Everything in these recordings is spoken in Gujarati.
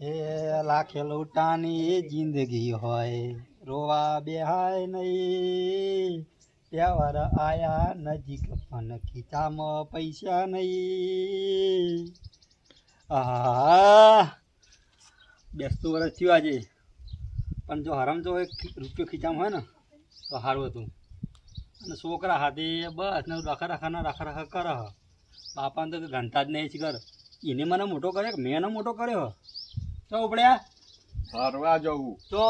એ લાખે લૂંટાની જિંદગી હોય, રોવા બેહાય નહીં. તહેવાર આયા નજીક, પણ ખીચામાં પૈસા નહીં. આહા, બેસતું વર્ષ થયું આજે. પણ જો હરામ જો એક રૂપિયો ખીચામાં હોય ને, તો સારું હતું. અને છોકરા હાથે બસ, ને રખા રખાના રખા રખા કરે. બાપાને તો ઘંટા જ નહીં કર. એને મને મોટો કર્યો કે મેં એને મોટો કર્યો? તો ઉપડ્યા? ફરવા જવું. તો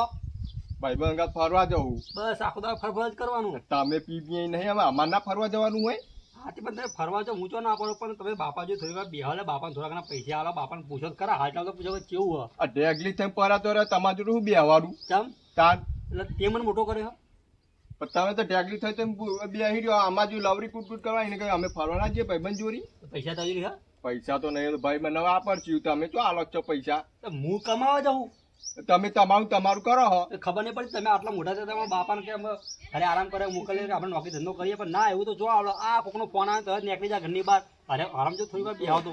અંગત ફરવા જવું. બસ આખો દાડો ફરફર જ કરવાનું. તમે પી પી નહીં હવે અમારે ના ફરવા જવાનું હોય? હાથી પણ તમે ફરવા જો હું તો ના પડો પણ તમે બાપા જો થોડી વાર બેહાલે બાપાને થોડા ઘણા પૈસા આલો બાપાને પૂછો તો ખરા હાલ તો પૂછો કેવું હોય. આ ઢેગલી થઈને પરા તો તમારે જોડે શું બેહવાનું ચમ? તાન. એટલે તે મને મોટો કર્યો. તમે તો ઢેગલી થઈ બેહી રહ્યો આમાં જો લવરી કૂટ કૂટ કરવા એને કહ્યું અમે ફરવાના જઈએ ભાઈબંધ જોરી પૈસા તાજી હા પૈસા તો નહીં ભાઈ મને વાપરશું તમે તો આલો છો પૈસા. હું કમાવા જાઉં? તમે તમારું તમારું કરો હો. ખબર નહીં પડી તમે આટલા મોટા છે તમારા બાપાને કે અમે ઘરે આરામ કરે મોકલીએ આપણે નોકરી ધંધો કરીએ પણ ના એવું તો જો આવડો. આ કોકનો ફોન આવે તો નીકળી જાય ઘરની બહાર. અરે આરામ જો થોડી વાર બેહાવ તો.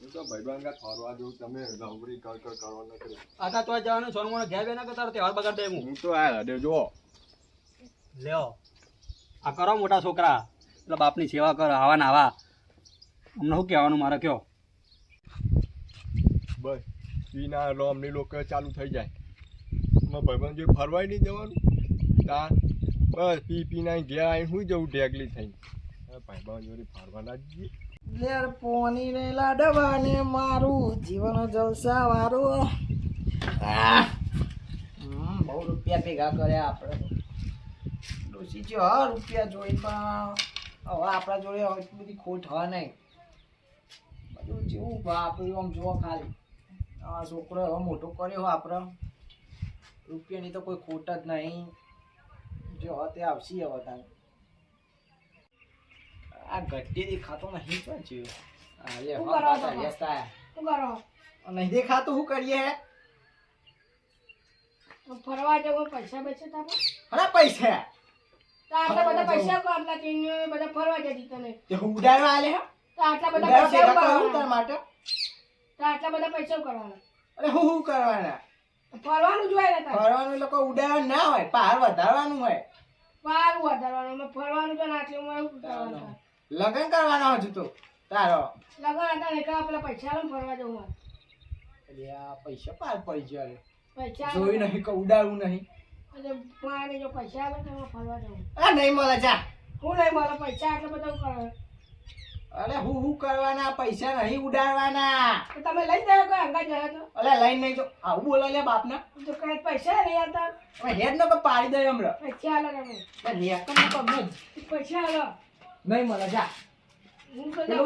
હું તો ફરવા જવું તમે લવરી કર કર કરવા ન કરી. આતા તો જવાનું સોનું મને ઘેર બે ના કરતા તહેવાર બગાડ દે હું હું તો આ દે જો. લ્યો. આ કરો મોટા છોકરા. એટલે બાપની સેવા કરો આવા ને આવા. અમને શું કહેવાનું મારે કયો? બસ પીના રોમની લોકો ચાલુ થઈ જાય. એમાં ભાઈબંધ જે ફરવાય નહીં જવાનું. તાર બસ પી પીના ગયા અહીં હું જવું ઢેગલી થઈ ભાઈબંધ જોડે ફરવાના જ જઈએ લેર પોની ને લાડવાને મારું જીવન જલસા વાળું બહુ રૂપિયા ભેગા કર્યા આપણે. ડોસી જો હ રૂપિયા જોઈ પણ હવે આપણા જોડે હવે બધી ખોટ હ નહીં. જેવું વાપર્યું આમ જુઓ ખાલી. આ છોકરો હવે મોટો કર્યો આપણે રૂપિયાની તો કોઈ ખોટ જ નહીં. જો તે આવશે હવે તારે. આ ગટ્ટી દેખાતો નહીં પણ છે. આ શું હા કરો શું નહીં દેખાતું શું કરીએ? હે ફરવા જવો પૈસા બચે તારે? અરે પૈસા. તો આટલા બધા પૈસા કો આટલા ચીનીઓ બધા ફરવા જતી તને. ઉડાડવા આલે હે તો આટલા બધા પૈસા ભેગા કરું તાર કરવાના માટે. તો આટલા બધા પૈસા કરવાના અરે હું શું કરવાના? ફરવાનું જોઈએ ને તારે. ફરવાનું લોકો ઉડાડવાનું ના હોય પાર વધારવાનું હોય. પાર વધારવાનું એમાં ફરવાનું તો આટલું શું એવું કરવાનું લગ્ન કરવાનો હજુ તો. તારો. લગન હતા ને કે પેલા પૈસા લો ફરવા જવું અરે આ પૈસા પાર પડી જાય પૈસા જોઈ નહીં કે ઉડાડવું નહીં. એટલે જો પૈસા આવે તો ફરવા જવું. આ નહીં મળે જા. હું નહીં મળે પૈસા આટલા બધા કરે અરે હું હું કરવાના? પૈસા નહીં ઉડાડવાના. તો તમે લઈ જાય કોઈ અંગા જાય તો. અલે લઈ નહીં જો. આવું બોલે લે બાપના. તો કઈ પૈસા નહીં આવતા. હવે હેડ નો તો પાડી દે હમણાં. પૈસા આલો તમે. પણ ન તો નહીં. પૈસા આલો. નહીં મળે જા. તો તો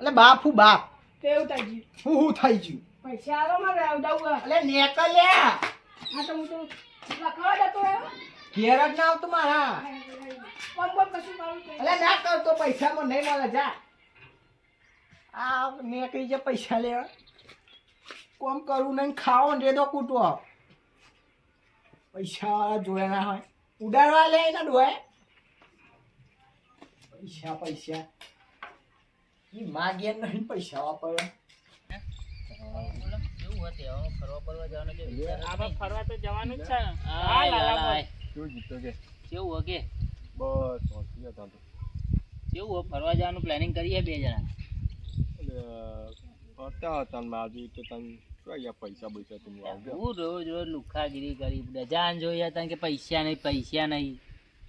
તો બાપ હું બાપ. કેવું થઈ ગયું. હું હું થઈ ગયું. પૈસા આલો મારે આવડાવું એટલે નેકર લે. આ તો હું તો લખવા જતો રહ્યો. ઘેર જ ના આવતું મારા. કોમ કોમ કશું કરું ના કરતો પૈસામાં નહીં મળે જા. આ નીકળી જે પૈસા લેવા. કોમ કરવું નહીં ખાવો ને રેદો કૂટવો પૈસા જોયા ના હોય. ઉડાડવા લે ના ડોય પૈસા પૈસા. ઈ માગે નહીં પૈસા વાપરવા. શું જીતો કે કેવું હો કે? બસ શાંતિ હતા તો કેવું ફરવા જવાનું પ્લાનિંગ કરીએ બે જણા? ફરતા હતા ને બાજુ તો તને શું પૈસા પૈસા તું આવજો. હું રોજ રોજ લુખાગીરી કરી બજાન જોઈએ હતા કે પૈસા નહીં પૈસા નહીં.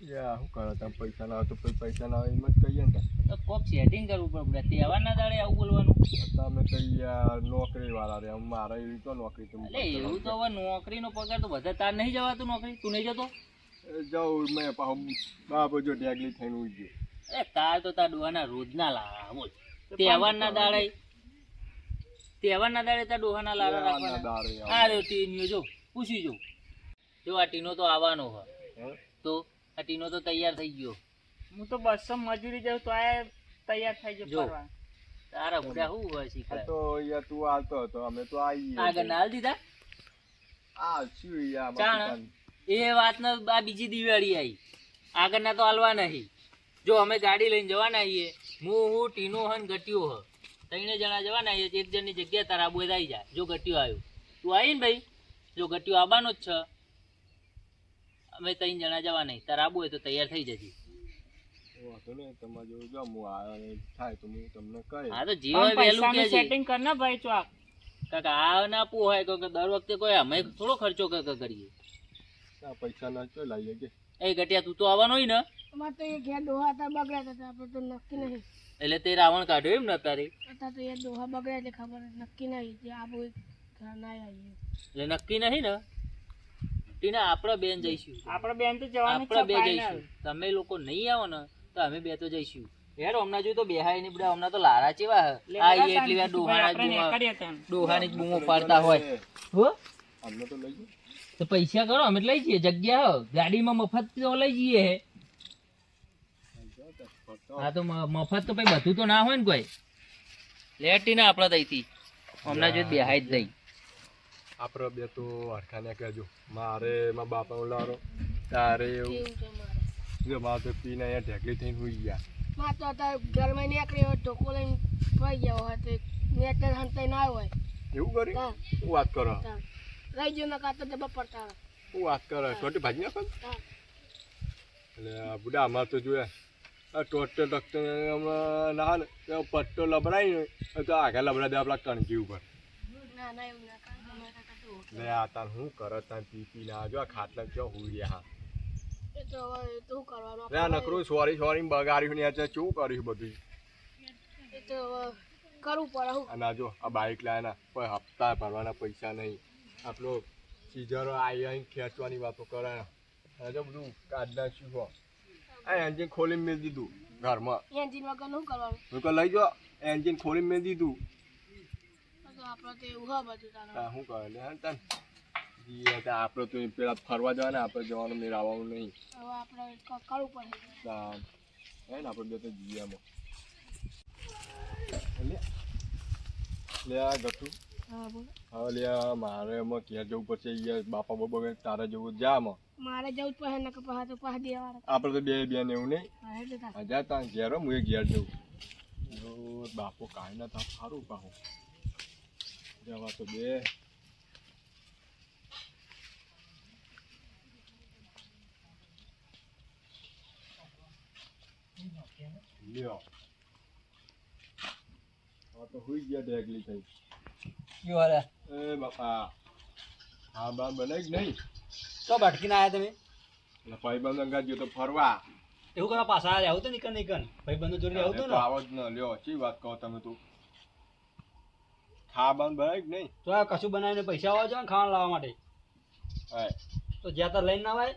યા શું કરો તમે પૈસા ના તો પછી પૈસા લાવો એમ જ કહીએ ને. તો કોક સેટિંગ કરવું પડે તહેવારના દાડે આવું બોલવાનું. તમે કહીએ નોકરી વાળા રે મારે એવી તો નોકરી એટલે એવું તો હવે નોકરીનો પગાર તો બધા તાર નહીં જવાતું નોકરી તું નહીં જતો? જાઉં મેં પાછું બાપુ જો ઢેગલી થઈને ઉઈ અરે તાર તો તાર ડોહાના રોજના લારા બોલ તહેવારના દાડે તહેવારના દાડે તાર ડોહાના લારા રાખવાના. આ રહ્યો ટીનીઓ જો પૂછી જો. જો આ ટીનો તો આવવાનો હોય. તો આ ટીનો તો તૈયાર થઈ ગયો. હું તો બસો મજૂરી જાઉં તો આ તૈયાર થઈ જો. ગયો ફરવા. તારા મોઢા શું હોય આ તો યાર તું આવતો હતો અમે તો આવી આગળ નાલ દીધા? આ શું યાર ચાણ. એ વાતનો આ બીજી દિવાળી આવી. આગળના તો હાલવા નહીં. જો અમે ગાડી લઈને જવાના આવીએ હું હું ટીનો હન ગટ્યો હ. ત્રણે જણા જવાના આવીએ એક જણની જગ્યા તારા આબુ આવી જાય જો ગટ્યો આવ્યો. તું આવી ને ભાઈ જો ગટ્યો આવવાનો જ છે. અમે ત્રણ જણા જવા નહીં. તારે આબુ હોય તો તૈયાર થઈ જશે વાંધો નહીં તમારે જેવું જો હું આવ્યો ને થાય તો હું તમને કહે હા તો જીવા વહેલું કે સેટિંગ કર ને ભાઈ ચોક. કાકા આ ના પોહાય કે દર વખતે કોઈ અમે થોડો ખર્ચો ક- ક- કરીએ. પૈસા ના ચો લાવીએ કે એ ગટિયા તું તો આવવાનો હોય ને? અમારે તો એ ઘેર ડોહા હતા બગડ્યા હતા આપણે તો નક્કી નહીં. એટલે તે રાવણ કાઢ્યો એમ ને તારે અત્યારે તો એ ડોહા બગડ્યા એટલે ખબર નક્કી નહીં. જે આ બહુ ઘર ના આવીએ એટલે નક્કી નહીં ને? ટીના આપણે બેન જઈશું. આપણે બેન તો જવાનું આપણે બે જઈશું. તમે લોકો નહીં આવો ને તો અમે બે તો જઈશું. યાર હમણાં જોયું તો બેહાયની બધા હમણાં તો લારા ચેવા હે. આ બધા એટલી વાર ડોહાના ભાઈ ડોહાની જ બૂમો પાડતા હોય. હો? અમને તો લઈ તો પૈસા કરો અમે લઈ જઈએ જગ્યા હો. ગાડીમાં મફત તો લઈ જઈએ. હે હા તો મફત તો પછી બધું તો ના હોય ને કોઈ. લેટી ના આપણે તઈથી હમણાં જો બેહાય જ જઈ આપણે બે તો હરખાને કહેજો. મારે મારા બાપા લારો. તારે એવું. જો મારે તો પીને અહીંયા ઢેકલી થઈને હોઈ ગયા. મારે તો અત્યારે ઘરમાં નીકળી હોય ઢોકો લઈને ફરી ગયો હોય તો નેટર હંતાઈ ના હોય. એવું કરી? હા. વાત કરો. રહી ગયો ના કાતો ડબ્બા પડતા. હું વાત કરો? છોટી ભાજી નાખો એટલે આ બુડા અમારે તો જોયા આ ટોટલ ડોક્ટર હમણાં ના ને પટ્ટો લબડાઈ ને તો આગળ લબડા દે આપણા કણકી ઉપર. ના ના એવું ના. લે આ તાર હું કરે તાર પી પી ના જો ખાટલા ચો હુઈ રહ્યા. હા એ તો હવે એ તો શું કરવાનું? લે નકરું સોરી સોરી બગાડ્યું ને આજે શું કર્યું બધું? એ તો કરવું પડે હું. અને જો આ બાઇક લાયા કોઈ હપ્તા ભરવાના પૈસા નહીં. આપણો સીઝરો આવી આવીને ખેંચવાની વાતો કરે. અને જો બધું કાઢ નાખ્યું હો. આ એન્જિન ખોલીને મેં દીધું ઘરમાં. એન્જિન વગર શું કરવાનું? હું લઈ જો એન્જિન ખોલીને મેં દીધું. શું કહે લે તન આપણે તો પેલા ફરવા જવાના આપણે જવાનું નહીં આવવાનું નહીં. આપણે કરવું પડે. હે. ને આપણે બે તો જીએ લે. આ હા લે મારે એમાં ઘેર જવું પડશે? યાર બાપા બાબા તારે જવું જા મારે જવું જ પડે ને પાછા તો પાછા આપણે તો બે બેન એવું નહીં. હજાર તાર. ઘેર હો, ઘેર જવું બાપો કાંઈ ના તા સારું પાહું. જવા તો બે લ્યો આ તો હુઈ ગયા ઢેગલી થઈ શું હાલે એ બાપા હા બા બને જ નહીં તો ભટકીને આવ્યા તમે એટલે ભાઈબંધ અંગાત ગયો તો ફરવા એવું કરવા પાછા આવું તો નીકળ નીકળ ભાઈ બંધુ જોડે આવું તો ને આવો જ ન લ્યો ચી વાત કહો તમે તું ખાવાનું બનાવી જ નહીં? તો કશું બનાવીને પૈસા આવે છે ને ખાવાનું લાવવા માટે? હા. તો જ્યાં તાર લઈને ના આવે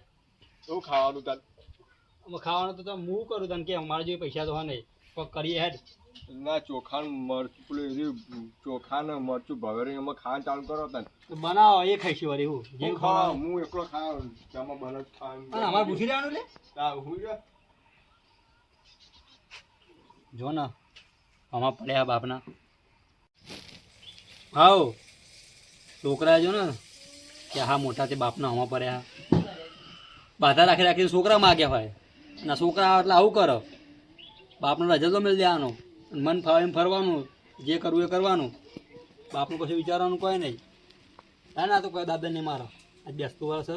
શું ખાવાનું તાર? ખાવાનું તો તમે હું કરું તને કે અમારે જોઈએ પૈસા તો હોય નહીં. કોક કરીએ હેડ. ના ચોખાનું મરચું પેલું એ ચોખા ને મરચું ભવેરી એમાં ખાવાનું ચાલુ કરો તને. બનાવો એ ખાઈશું વળી હું. જે ખાવા હું એકલો ખાવ જમા બને જ ખાવાનું. અમારે પૂછી લેવાનું લે? હા, હું જો જો ને આમાં પડ્યા બાપના. હાઉ છોકરા જો ને, કે હા, મોટા તે બાપના આમાં પડ્યા. બાધા રાખી રાખીને છોકરા માગ્યા હોય ના, છોકરા એટલે આવું કરો. બાપનો રજા તો મેળ દેવાનો મન ફાવે એમ ફરવાનું. જે કરવું એ કરવાનું. બાપનું પછી વિચારવાનું કોઈ નહીં. ના ના, તો કોઈ દાદા નહીં મારો. આજ બેસતું વર્ષ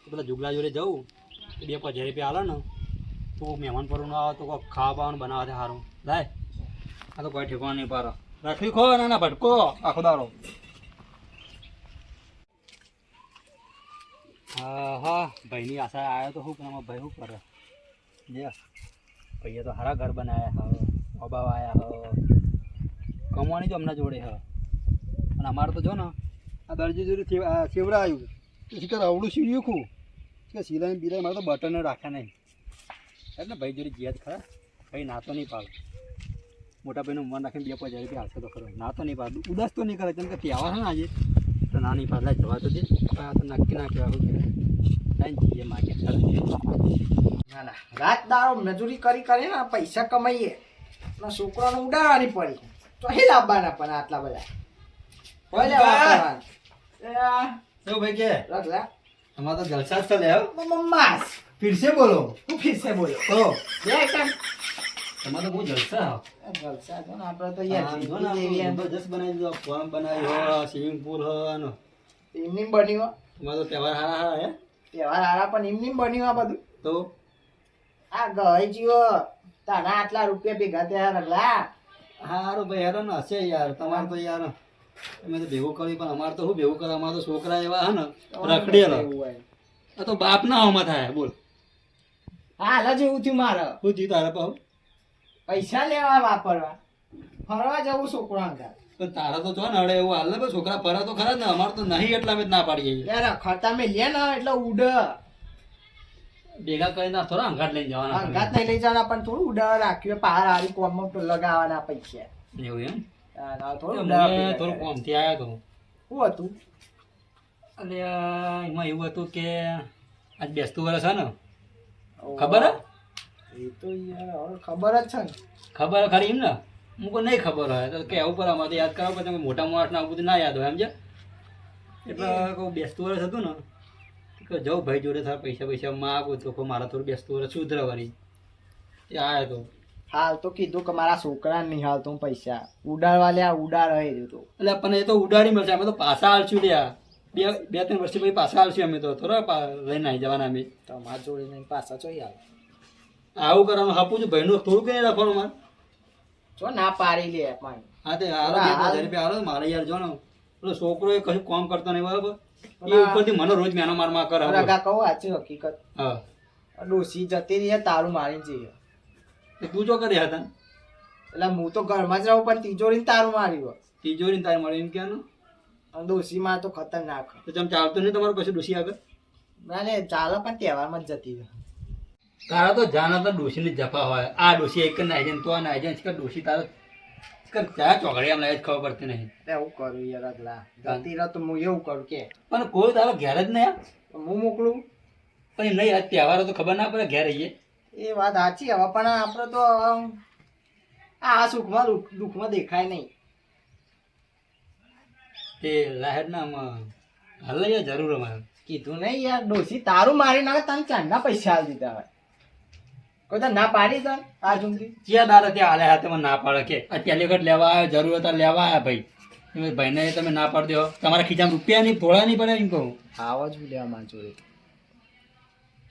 તો પેલા જુગલા જોડે જવું. બે પાંચ હજાર રૂપિયા આલો ને. તો મહેમાન ફરવાનું આવે તો કોઈ ખાવા પાવાનું બનાવવા સારું લાય. આ તો કોઈ ઠેકવાનું નહીં પારો રાખી ખો ના ના ભટકો આખો દારો હા હા ભાઈની આશા આવ્યો તો શું પણ ભાઈ શું કરે? લે ભાઈએ તો સારા ઘર બનાવ્યા હવે અભાવ આવ્યા હવે કમવાની તો હમણાં જોડે હ. અને અમારે તો જો ને, આ દરજી જોડે સેવડા આવ્યું શીખર અવડું સીડ્યું ખું? કે સિલાઈ બિલાઈ મારે તો બટન રાખ્યા નહીં. એટલે ભાઈ જોડે જીયાદ ખરા, ભાઈ નાતો નહીં પાડે. મોટા ભાઈનું મન રાખીને બે પાંચ હજાર રૂપિયા હાલશે તો ખરો. નાતો નહીં પાડું ઉદાસ તો નહીં કરે કેમ કે તહેવાર છે ને આજે. તો ના નહીં પાડે જવા તો દે. આ તો નક્કી ના કહેવા શું જઈએ માગે. ના ના. રાત દાડો મજૂરી કરી કરી ને પૈસા કમાઈએ. ના છોકરાને ઉડાડવાની પડી. તો અહીં લાવવાના પણ આટલા બધા? કોઈ લેવા શું ભાઈ કે? રખ લે. તમારે તો જલસા જ તો હો. માસ ફિરસે બોલો. તું ફીરસે બોલો તો બે તમારે બહુ જલસા જલસા છે ને આપણે તો યાર જબરજસ્ત બનાવી દીધો ફોર્મ બનાવ્યો સ્વિમિંગ પુલ હો એમની બન્યું તમારે તો તહેવાર હારા હારા હે? તહેવાર હારા પણ એમની બન્યું આ બધું. તો? આ ગઈ જીવો તારા આટલા રૂપિયા ભેગા થયા રગલા. હારું ભાઈ હેરો ને હશે યાર તમારે તો યાર. અમે તો ભેગું કર્યું પણ અમારે તો શું ભેગું કરે અમારે તો છોકરા એવા હે ને રખડેલા. આ તો બાપ ના હોમાં થાય બોલ. હાલ જ એવું થયું મારે. શું થયું તારા પાવ પૈસા લેવા વાપરવા. ફરવા જવું છોકરા પણ તારા તો જો ને અડે એવું હાલ ને છોકરા ફરે તો ખરા ને અમારે તો નહીં એટલા અમે ના પાડીએ યાર ખર્ચા મેં લે ને એટલે ઉડ. ભેગા કરીને થોડા અંગાત લઈને જવાના અંગાત નહીં લઈ જવાના પણ થોડું ઉડ રાખ્યું પાર હારી કોમમાં તો લગાવવાના પૈસા. એવું એમ? તો થોડું થોડું કોમથી આવ્યો તો. શું હતું? એટલે એમાં એવું હતું કે આજ બેસતું વર્ષ છે ને. ખબર હે? એ તો યાર ખબર જ છે ને. ખબર ખરી એમ ને? હું કોઈ નહીં ખબર હોય તો કે ઉપર અમારે યાદ પણ પછી મોટા માણસ ના બધું ના યાદ હોય એમ છે એટલે કહું બેસતું વર્ષ હતું ને કે જાઉં ભાઈ જોડે થાય પૈસા પૈસા માગું તો મારા થોડું બેસતું વર્ષ સુધરે વળી. એ આવ્યો તો. હાલ તો કીધું કે મારા છોકરા નહીં હાલ તો પૈસા. ઉડાડવા લ્યા ઉડાડ રહી તો. એટલે પણ એ તો ઉડાડી મળશે અમે તો પાછા હાલશું લ્યા. બે બે ત્રણ વર્ષથી પછી પાછા હાલશું અમે તો થોડા લઈને આવી જવાના અમે. તમારા જોડે નહીં પાછા ચોઈ આવે આવું કરવાનું હાપું છું. ભાઈનું થોડું કઈ રાખવાનું મારે. જો ના પાડી લે પાણી હા તે હાલો. બે હજાર રૂપિયા હાલો મારે યાર જો ને પેલો છોકરો એ કશું કામ કરતો નહીં બરાબર? એ ઉપરથી મને રોજ મેનો માર માર કરે રગા કહું સાચી હકીકત. હા. ડોસી જતી રહી તારું મારી જઈએ તો તું જો કરી હતા એટલે હું તો ઘરમાં જ રહું પણ તિજોરી તારું માર્યું તિજોરી તારે મળે એમ કેનું ડોસી માં તો ખતરનાક તો તમે ચાલતું નહીં તમારું કશું ડોસી આગળ? ના ને ચાલે પણ તહેવારમાં જ જતી રહે. તારા તો જાના તો ડોસીની જ જફા હોય. આ ડોશી એક નાઈ જાય તો આ નાઈ જાય કે ડોસી તારે કે ક્યાં ચોકડી એમ લાગે ખબર પડતી નહીં. એવું કરું યાર અગલા. જતી તો હું એવું કરું કે. પણ કોઈ તારો ઘેર જ નહીં હું મોકલું? પણ નહીં આ તહેવારો તો ખબર ના પડે ઘેર રહીએ. એ વાત સાચી હવે પણ આપણે તો આ સુખમાં દુઃખ દુઃખમાં દેખાય નહીં. તે લાહેર ના હાલ જરૂર અમારે. કીધું નહીં યાર ડોસી તારું મારી નાખે તને ચાંદના પૈસા આવી દીધા હોય. કોઈ તો ના પાડી તને આ જુમથી જ્યાં દારા ત્યાં હાલે હાથે મને ના પાડે કે અત્યારે વખત લેવા આવ્યો જરૂર હતા લેવા આવ્યા ભાઈ. ભાઈને તમે ના પાડી દો. તમારા ખીચામાં રૂપિયા નહીં નહીં પડે એમ કહું. આવા જ લેવા માં જોડે.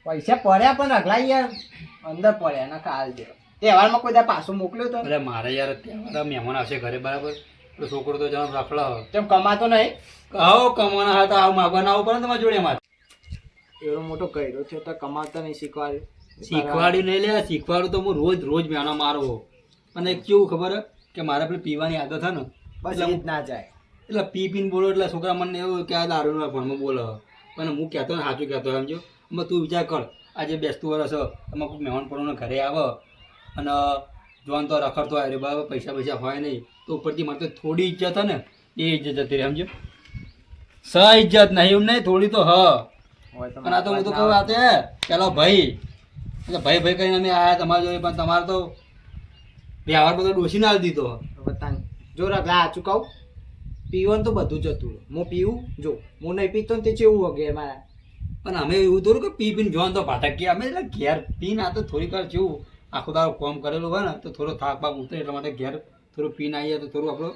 પૈસા પડ્યા પણ અગલા યાર અંદર પડ્યા ના કાલ દે. તહેવારમાં કોઈ દા પાછું મોકલ્યો તો? અરે મારે યાર તહેવાર મહેમાન આવશે ઘરે બરાબર? તો છોકરો તો જવાનું રખડા તેમ કમાતો નહીં? કહો કમાના હતા આવું માગવાના આવું પડે તમારા જોડે મારે એવો મોટો કર્યો છે તો કમાતો નહીં શીખવાડ્યું શીખવાડ્યું નહીં લે શીખવાડું તો હું રોજ રોજ મેનો મારવો અને કેવું ખબર કે મારે પેલી પીવાની આદત છે ને બસ એમ ના જાય. એટલે પી પીને બોલો એટલે છોકરા મને એવું કે આ દારૂના ભણમાં બોલો. પણ હું કહેતો ને સાચું કહેતો સમજો. અમે તું વિચાર કર આજે બેસતું વર્ષ એમાં કોઈ મહેમાન પડવાનો ઘરે આવે. અને જોવાનું તો રખડતો આવ્યો બરાબર પૈસા પૈસા હોય નહીં. તો ઉપરથી મારે તો થોડી ઇજ્જત હે ને એ ઇજ્જત જતી રહે સમજો. સ ઇજ્જત નહીં એમ નહીં થોડી તો હ. અને આ તો હું તો કહું આ તે પેલો ભાઈ એટલે ભાઈ ભાઈ કરીને અમે આયા તમારા જોડે પણ તમારે તો વ્યવહાર બધો ડોસી ના દીધો બતાન જો રગલા સાચું કહું? પીવાનું તો બધું જતું. હું પીવું? જો હું નહીં પીતો ને તે ચેવું વગે મારા. પણ અમે એવું થોડું કે પી પીને જોવાનું તો ભાટકીએ અમે એટલે ઘેર પીને આ તો થોડીક વાર જેવું આખો તારો કોમ કરેલું હોય ને તો થોડો થાક બાક ઉતરે એટલા માટે ઘેર થોડું પીને આવીએ તો થોડું આપણું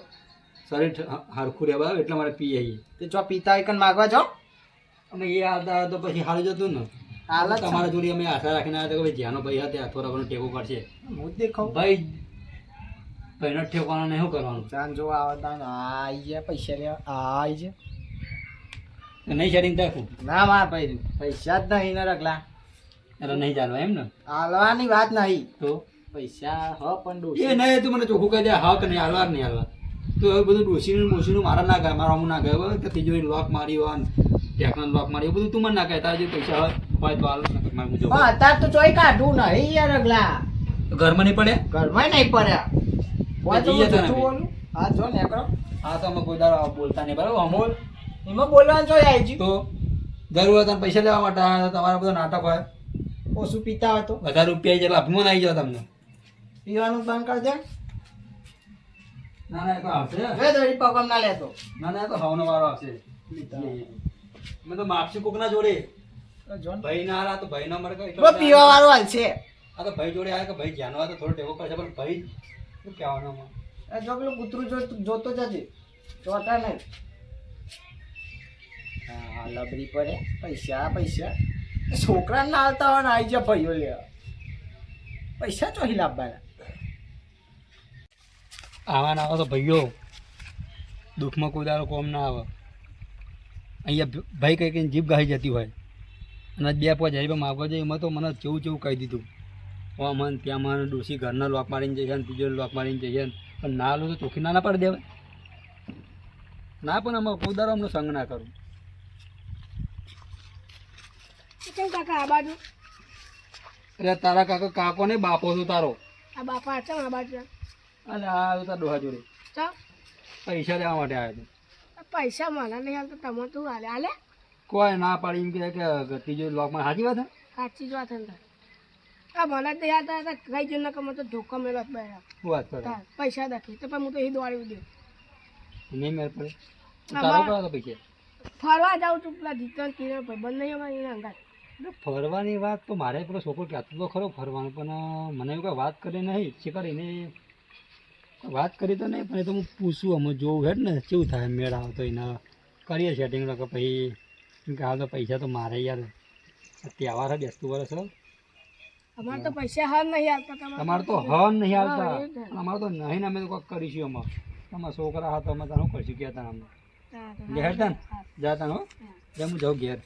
શરીર હરખું રહેવા એટલા માટે પી આવીએ તો જો પીતા હોય કન માગવા જાઓ? અમે એ આવતા તો પછી સારું જતું ને હાલ જ તમારા જોડે અમે આશા રાખીને આવ્યા કે ભાઈ જ્યાંનો ભાઈ હતા થોડા ઘણો ટેકો કરશે. હું દેખાવ ભાઈ ભાઈનો ઠેકવાનો ને શું કરવાનું? ચાંદ જો આવે ને આઈ ગયા પૈસા લેવા આઈ જાય નહીં શેરિંગ થાય ના માર ભાઈ પૈસા જ નહીં ને રખલા. એટલે નહીં ચાલવા એમ ને? હાલવાની વાત નહીં. તો? પૈસા હ પણ એ નહીં તું મને ચોખ્ખું કહી દે હક નહીં હાલવા નહીં હાલવા. તો હવે બધું ડોસીનું ડોસીનું મારા ના ગયા મારા હું ના ગયા કે તિજોરી લોક મારી હોય ટેકનો લોક મારી બધું તું મને ના કહે તારા જે પૈસા હોય. હોય તો હાલ નકર મારે હું જોઉં. અત્યારે તો ચોઈ કાઢું નહીં યાર અગલા. ઘરમાં નહીં પડે ઘરમાં નહીં પડ્યા. હોય તો જઈએ હું તને હા જો નેકળો હા તો અમે કોઈ દાડો બોલતા નહીં બરાબર? અમોલ? એમાં બોલવાનું જોઈ આવી તો જરૂર હોય પૈસા લેવા માટે આવ્યા તો તમારા બધો નાટક હોય. ઓછું પીતા હોય તો. વધારે રૂપિયા જેટલા અભિમાન આવી જાવ તમને. પીવાનું બંધ કરી દે. ના ના એ તો આવશે. જો દોડી પગમ ના લેતો. ના ના એ તો હવનો વારો આવશે. મેં તો માપસી કોકના જોડે. ભાઈ ના હારા તો ભાઈ ના મળે કઈ પીવા વાળો હાલ છે. આ તો ભાઈ જોડે આવે કે ભાઈ જાનવા તો થોડો ટેવો કરશે પણ ભાઈ શું કહેવાનું? જો પેલું કૂતરું જો- જોતો જજે ચોટા નહીં. હા લબરી પડે. પૈસા પૈસા. છોકરા ના આવતા હોય ને આવી જા ભાઈઓ લેવા પૈસા ચોહી લાવવાના. આવા ના આવે તો ભાઈઓ દુઃખમાં કોઈ દારો કોમ ના આવે. અહીંયા ભાઈ કઈ કઈ જીભ ગાઈ જતી હોય. અને બે પાંચ હજાર રૂપિયા માગવા જાય એમાં તો મને કેવું કેવું કહી દીધું. હા મન ત્યાં મને ડોસી ઘરના લોક મારીને જઈએ ને ત્રીજો લોક મારીને જઈએ ને. પણ ના લો તો ચોખ્ખી ના ના પાડી દેવાય. ના પણ અમે કોઈ અમને સંગ ના કરું. કેમ કાકા આ બાજુ? અરે તારા કાકા કાકો ને બાપો છું તારો. આ બાપા છે આ બાજુ અરે આ તારા ડોહા જોડે. પૈસા દેવા માટે આવ્યો હતો પૈસા મને નહીં હાલતો તમે તું હાલે? હાલે? કોઈ ના પાડી એમ કહે કે ત્રીજો લોકમાં સાચી વાત? સાચી જ વાત આ મને તો યાદ હતા કઈ જ નકર મને તો ધોકો શું વાત પૈસા દખી. તો પણ હું તો એ દોડી દઉં. નહીં મેળ પડે? તારો કરો તો પૈસા ફરવા જાઉં છું પેલા જીતન કિરણ ભાઈ બંધ નહીં અમારી એના અંગાત ફરવાની વાત તો મારે પેલો છોકરો કહેતો તો ખરો ફરવાનું પણ મને એવું કંઈ વાત કરી નહીં. કોઈ વાત કરી તો નહીં પણ એ તો હું પૂછું અમે જોવું હેડ ને કેવું થાય મેળ આવતો એને કરીએ સેટિંગ કે પછી હાલ તો પૈસા તો મારે યાર. તહેવાર બેસતું વર્ષ અમારે તો પૈસા હર નહીં આવતા તમારે. તો હર નહીં આવતા ને. અમારે તો નહીં ને અમે તો કંઈક કરીશું અમાર તમારા છોકરા હતા અમે તારું કરશું કહેતા અમને. તમારે લે હેડ તન જાતા હો. જે હું જાઉં ઘેર.